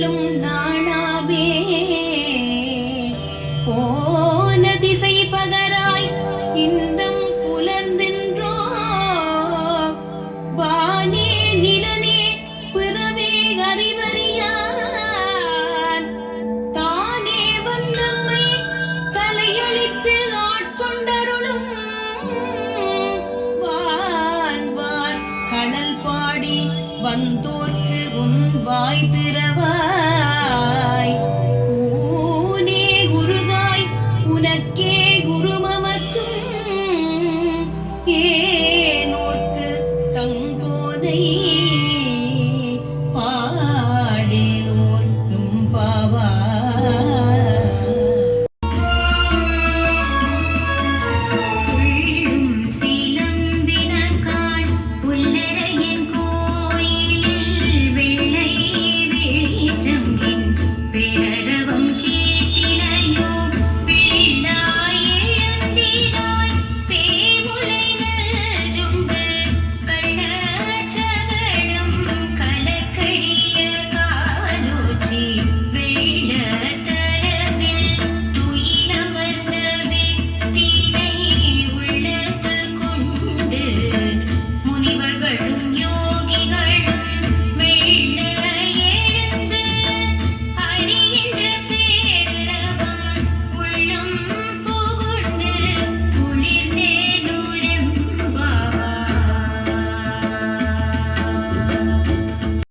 நாளும் நானாவே. போன திசை பகராய் இன்பம் புலர்ந்தென்றோ. வானே நிலனே பிறவே அறிவறியான் தானே வந்தம்மை தலையளித்து ஆட்கொண்டருளும். வான் வான் கடல் பாடி வந்தோ வாய் திறவாய். ஊனே குருவாய் உனக்கே குரு மமக்கும். ஏனோர்க்கு தங்கோதை பாடேனோர்க்கும் பாவாய். words.